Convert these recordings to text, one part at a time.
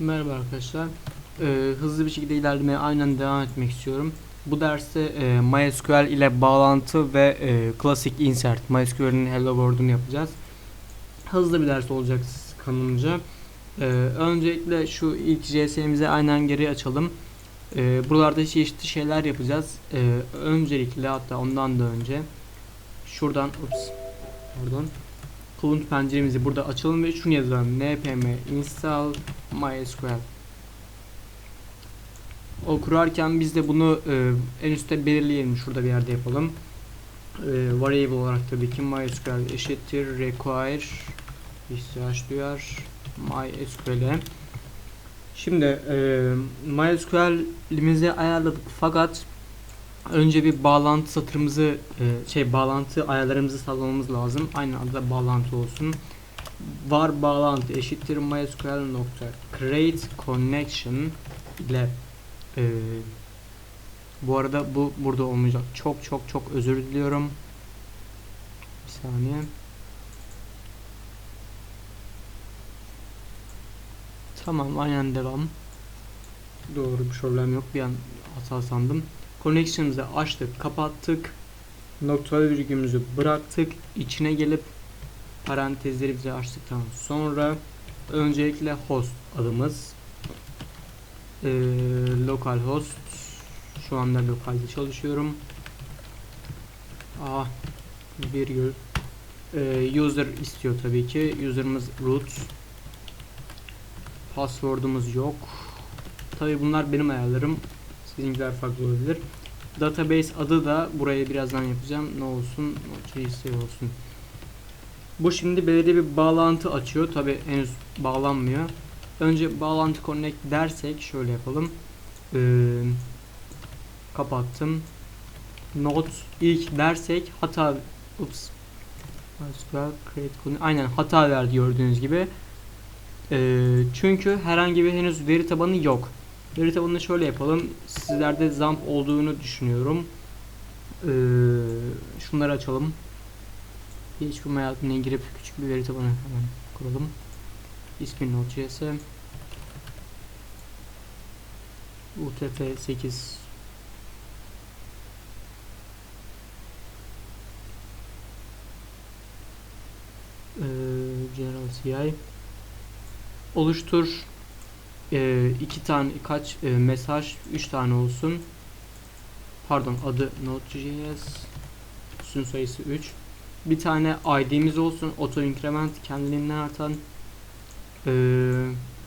Merhaba arkadaşlar. Ee, hızlı bir şekilde ilerlemeye aynen devam etmek istiyorum. Bu derste e, MySQL ile bağlantı ve e, Classic Insert, MySQL'in Hello World'unu yapacağız. Hızlı bir ders olacak kanımca. Ee, öncelikle şu ilk JS'imizi aynen geri açalım. Ee, buralarda çeşitli şeyler yapacağız. Ee, öncelikle hatta ondan da önce şuradan ups pardon Fluent penceremizi burada açalım ve şunu yazalım. npm install mysql o kurarken biz de bunu e, en üstte belirleyelim. Şurada bir yerde yapalım. E, variable olarak tabii ki mysql eşittir require ihtiyaç duyar mysql'e. Şimdi e, MySQL'imizi ayarladık fakat önce bir bağlantı satırımızı e, şey bağlantı ayarlarımızı sağlamamız lazım. Aynı anda bağlantı olsun. Var bağlantı eşittir MySQL nokta create connection ile e, bu arada bu burada olmayacak. Çok çok çok özür diliyorum. Bir saniye. Tamam aynen devam. Doğru bir problem yok. Bir an hata sandım. Connection'ımızı açtık, kapattık. Noktalı virgülümüzü bıraktık. İçine gelip parantezlerimizi açtıktan sonra öncelikle host adımız ee, localhost şu anda lokalde çalışıyorum. Ah virgül ee, user istiyor tabii ki. User'ımız root. Password'umuz yok. Tabii bunlar benim ayarlarım. Sizinkiler farklı olabilir. Database adı da buraya birazdan yapacağım. Ne olsun? JS olsun. Bu şimdi belirli bir bağlantı açıyor. Tabi henüz bağlanmıyor. Önce bağlantı connect dersek şöyle yapalım. Ee, kapattım. Not ilk dersek hata ups aynen hata verdi gördüğünüz gibi. Ee, çünkü herhangi bir henüz veri tabanı yok. Veri tabanını şöyle yapalım. Sizlerde ZAMP olduğunu düşünüyorum. Ee, şunları açalım. PHP MyAdmin'e girip küçük bir veri tabanı hemen kuralım. İsmi Node.js UTF-8 ee, General CI oluştur e, iki tane kaç e, mesaj üç tane olsun. Pardon adı Node.js sütun sayısı 3 bir tane ID'miz olsun auto increment kendiliğinden artan. E,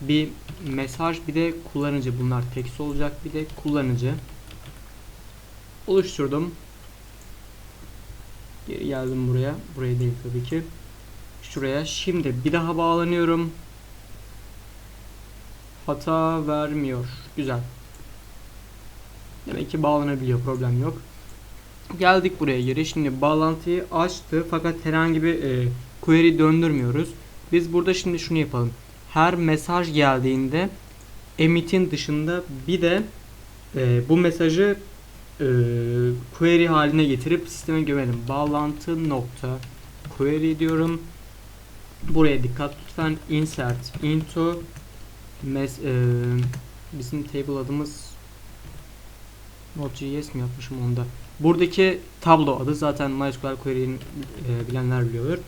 bir mesaj bir de kullanıcı. Bunlar text olacak bir de kullanıcı. Oluşturdum. Geri geldim buraya. Buraya değil tabii ki. Şuraya. Şimdi bir daha bağlanıyorum hata vermiyor. Güzel. Demek ki bağlanabiliyor. Problem yok. Geldik buraya geri. Şimdi bağlantıyı açtı fakat herhangi bir e, query döndürmüyoruz. Biz burada şimdi şunu yapalım. Her mesaj geldiğinde emit'in dışında bir de e, bu mesajı e, query haline getirip sisteme gömelim. Bağlantı nokta query diyorum. Buraya dikkat lütfen. Insert into Mes e, bizim table adımız Node.js mi yapmışım onda. Buradaki tablo adı zaten MySQL query'in e, bilenler biliyordur.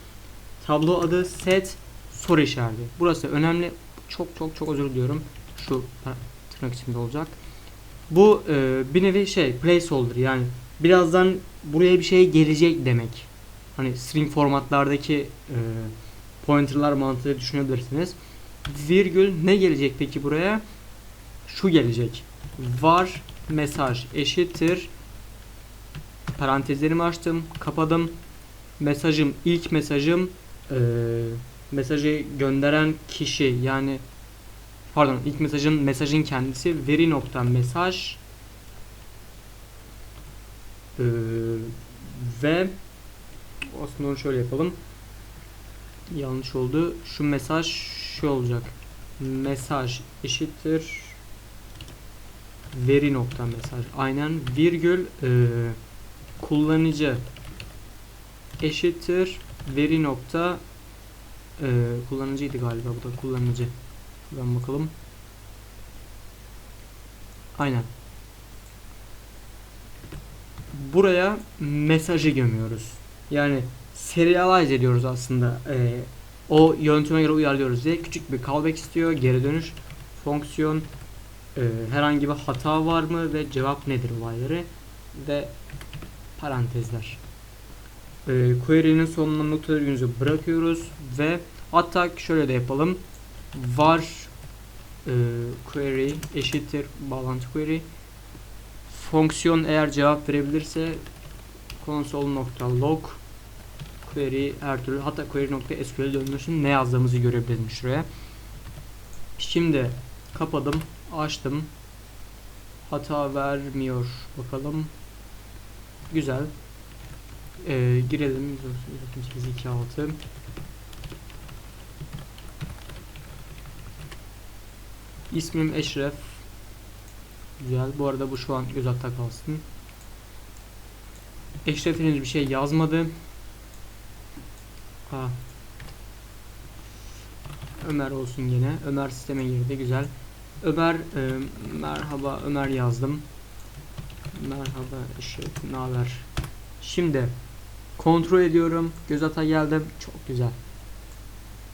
Tablo adı set soru işareti. Burası önemli. Çok çok çok özür diliyorum. Şu tırnak içinde olacak. Bu e, bir nevi şey placeholder yani birazdan buraya bir şey gelecek demek. Hani string formatlardaki e, pointerlar mantığı düşünebilirsiniz virgül ne gelecek peki buraya? Şu gelecek. Var mesaj eşittir. Parantezlerimi açtım, kapadım. Mesajım, ilk mesajım e, mesajı gönderen kişi yani pardon ilk mesajın mesajın kendisi veri nokta mesaj e, ve aslında onu şöyle yapalım yanlış oldu şu mesaj şu olacak. Mesaj eşittir veri nokta mesaj. Aynen virgül e, kullanıcı eşittir veri nokta e, kullanıcıydı galiba bu da kullanıcı. Ben bakalım. Aynen. Buraya mesajı gömüyoruz. Yani serialize ediyoruz aslında. Ee, o yönteme göre uyarlıyoruz diye küçük bir callback istiyor. Geri dönüş fonksiyon e, herhangi bir hata var mı ve cevap nedir olayları ve parantezler. E, query'nin sonuna nokta virgülünüzü bırakıyoruz ve hatta şöyle de yapalım. var e, query eşittir bağlantı query fonksiyon eğer cevap verebilirse console.log query her türlü hatta query nokta SQL döndürsün ne yazdığımızı görebilirim şuraya. Şimdi kapadım, açtım. Hata vermiyor. Bakalım. Güzel. Ee, girelim 138.2.6 İsmim Eşref. Güzel. Bu arada bu şu an göz hatta kalsın. Eşref henüz bir şey yazmadı. Ömer olsun yine. Ömer sisteme girdi. Güzel. Ömer e, merhaba Ömer yazdım. Merhaba Eşref. Ne haber? Şimdi kontrol ediyorum. Göz hata geldim. Çok güzel.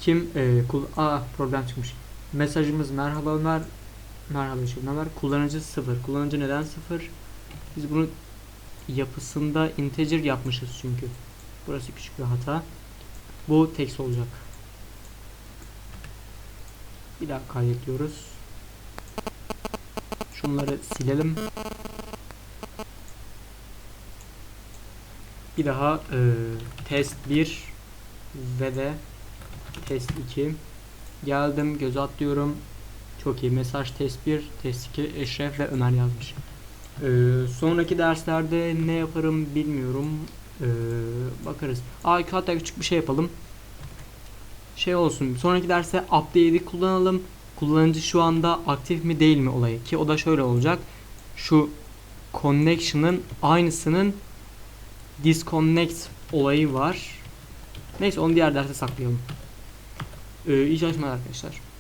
Kim e, kul Aa problem çıkmış. Mesajımız merhaba Ömer. Merhaba Eşref. Ne haber? Kullanıcı 0. Kullanıcı neden 0? Biz bunu yapısında integer yapmışız çünkü. Burası küçük bir hata. Bu text olacak. Bir daha kaydediyoruz. Şunları silelim. Bir daha e, test 1 ve de test 2 geldim göz atlıyorum. Çok iyi. Mesaj test 1, test 2 Eşref ve Ömer yazmış. Ee, sonraki derslerde ne yaparım bilmiyorum. Ee, bakarız. Aa, hatta küçük bir şey yapalım. Şey olsun. Sonraki derste update'i kullanalım. Kullanıcı şu anda aktif mi değil mi olayı. Ki o da şöyle olacak. Şu connection'ın aynısının disconnect olayı var. Neyse onu diğer derse saklayalım. Ee, iyi çalışmalar arkadaşlar.